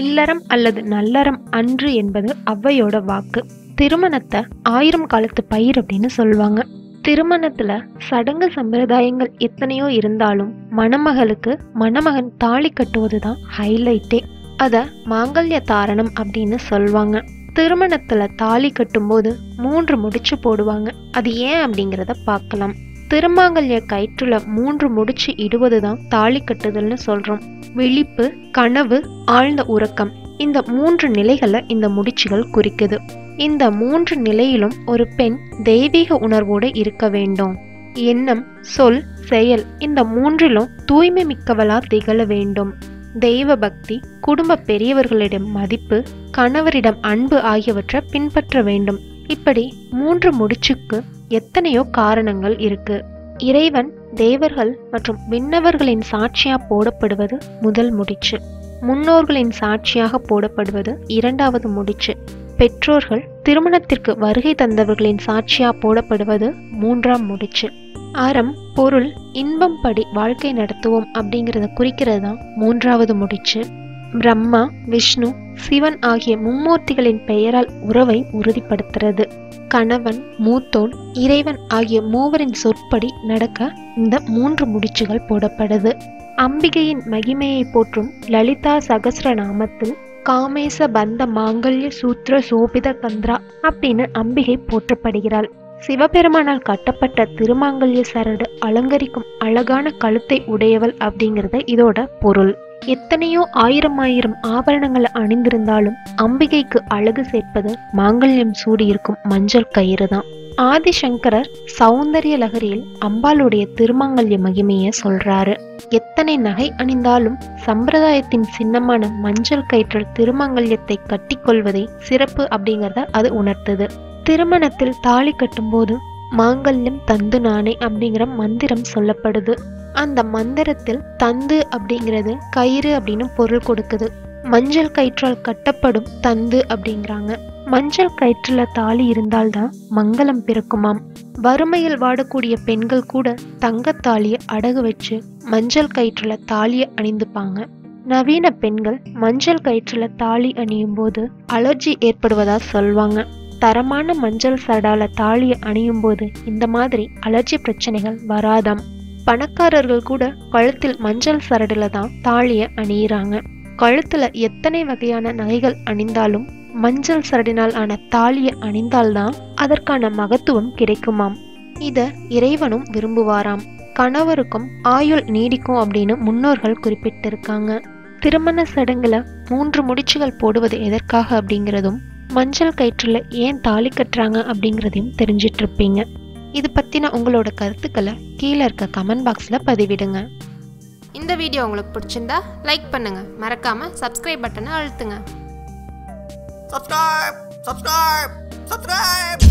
இல்லறம் அல்லது நல்லறம் அன்று என்பது ஔவையோட வாக்கு. திருமணத்தை ஆயிரம் காலத்து பயிர் அப்படின்னு சொல்லுவாங்க. திருமணத்துல சடங்கு சம்பிரதாயங்கள் எத்தனையோ இருந்தாலும் மணமகளுக்கு மணமகன் தாலி கட்டுவது தான் ஹைலைட்டே அத மாங்கல்ய தாரணம் அப்படின்னு சொல்லுவாங்க. திருமணத்துல தாலி கட்டும்போது மூன்று முடிச்சு போடுவாங்க. அது ஏன் அப்படிங்கிறத பார்க்கலாம். திருமாங்கல்ய கயிற்றுல மூன்று முடிச்சு இடுவது தான் தாலி கட்டுதல்னு சொல்றோம். விழிப்பு கனவு ஆழ்ந்த உறக்கம். இந்த மூன்று நிலைகளை இந்த முடிச்சுகள் குறிக்குது. இந்த மூன்று நிலையிலும் ஒரு பெண் தெய்வீக உணர்வோடு இருக்க வேண்டும். எண்ணம் சொல் செயல் இந்த மூன்றிலும் தூய்மை மிக்கவளா திகழ வேண்டும். தெய்வ பக்தி குடும்ப பெரியவர்களிடம் மதிப்பு கணவரிடம் அன்பு ஆகியவற்றை பின்பற்ற வேண்டும். இப்படி மூன்று முடிச்சுக்கு எத்தனையோ காரணங்கள் இருக்கு. இறைவன் தேவர்கள் மற்றும் விண்ணவர்களின் சாட்சியா போடப்படுவது முதல் முடிச்சு. முன்னோர்களின் சாட்சியாக போடப்படுவது இரண்டாவது முடிச்சு. பெற்றோர்கள் திருமணத்திற்கு வருகை தந்தவர்களின் சாட்சியா போடப்படுவது மூன்றாம் முடிச்சு. அறம் பொருள் இன்பம் படி வாழ்க்கை நடத்துவோம் அப்படிங்கிறத குறிக்கிறது தான் மூன்றாவது முடிச்சு. பிரம்மா விஷ்ணு சிவன் ஆகிய மும்மூர்த்திகளின் பெயரால் உறவை உறுதிப்படுத்துறது. கணவன் மூத்தோன் இறைவன் ஆகிய மூவரின் சொற்படி நடக்க இந்த மூன்று முடிச்சுகள் போடப்படுது. அம்பிகையின் மகிமையை போற்றும் லலிதா சகஸ்ரநாமத்தில் காமேச பந்த மாங்கல்ய சூத்ர சோபித கந்திரா அப்படின்னு அம்பிகை போற்றப்படுகிறாள். சிவபெருமானால் கட்டப்பட்ட திருமாங்கல்ய சரடு அலங்கரிக்கும் அழகான கழுத்தை உடையவள் அப்படிங்கிறத இதோட பொருள். எத்தனையோ ஆயிரம் ஆயிரம் ஆபரணங்களை அணிந்திருந்தாலும் அம்பிகைக்கு அழகு சேர்ப்பது மாங்கல்யம் சூடியிருக்கும் மஞ்சள் கயிறு தான் ஆதிசங்கரர் சௌந்தரிய லகரியில் அம்பாளுடைய திருமாங்கல்ய மகிமைய சொல்றாரு. எத்தனை நகை அணிந்தாலும் சம்பிரதாயத்தின் சின்னமான மஞ்சள் கயிற்றில் திருமாங்கல்யத்தை கட்டிக்கொள்வதே சிறப்பு அப்படிங்கிறத அது உணர்த்தது. திருமணத்தில் தாலி கட்டும்போது மாங்கல்யம் தந்து நானே அப்படிங்கிற மந்திரம் சொல்லப்படுது. அந்த மந்திரத்தில் தந்து அப்படிங்கிறது கயிறு அப்படின்னு பொருள் கொடுக்குது. மஞ்சள் கயிற்றால் கட்டப்படும் தந்து அப்படிங்கிறாங்க. மஞ்சள் கயிற்றுல தாலி இருந்தால்தான் மங்களம் பிறக்குமாம். வறுமையில் வாடக்கூடிய பெண்கள் கூட தங்கத்தாலியை அடகு வச்சு மஞ்சள் கயிற்றுல தாலியை அணிந்துப்பாங்க. நவீன பெண்கள் மஞ்சள் கயிற்றுல தாலி அணியும் போது அலர்ஜி ஏற்படுவதா சொல்வாங்க. தரமான மஞ்சள் சடால தாலி அணியும் போது இந்த மாதிரி அலர்ஜி பிரச்சனைகள் வராதாம். பணக்காரர்கள் கூட கழுத்தில் மஞ்சள் சரடுல தான் தாலியை அணியிறாங்க. கழுத்துல எத்தனை வகையான நகைகள் அணிந்தாலும் மஞ்சள் சரடினால் ஆன தாலியை அணிந்தால்தான் அதற்கான மகத்துவம் கிடைக்குமாம். இத இறைவனும் விரும்புவாராம். கணவருக்கும் ஆயுள் நீடிக்கும் அப்படின்னு முன்னோர்கள் குறிப்பிட்டிருக்காங்க. திருமண சடங்குல மூன்று முடிச்சுகள் போடுவது எதற்காக அப்படிங்கிறதும் மஞ்சள் கயிற்றில் ஏன் தாலி கட்டுறாங்க அப்படிங்கிறதையும் தெரிஞ்சிட்ருப்பீங்க இது பற்றின உங்களோட கருத்துக்களை கீழே இருக்க கமெண்ட் பாக்ஸில் பதிவிடுங்க. இந்த வீடியோ உங்களுக்கு பிடிச்சிருந்தா லைக் பண்ணுங்கள் மறக்காமல் சப்ஸ்கிரைப் பட்டனை அழுத்துங்க. Subscribe, subscribe, subscribe.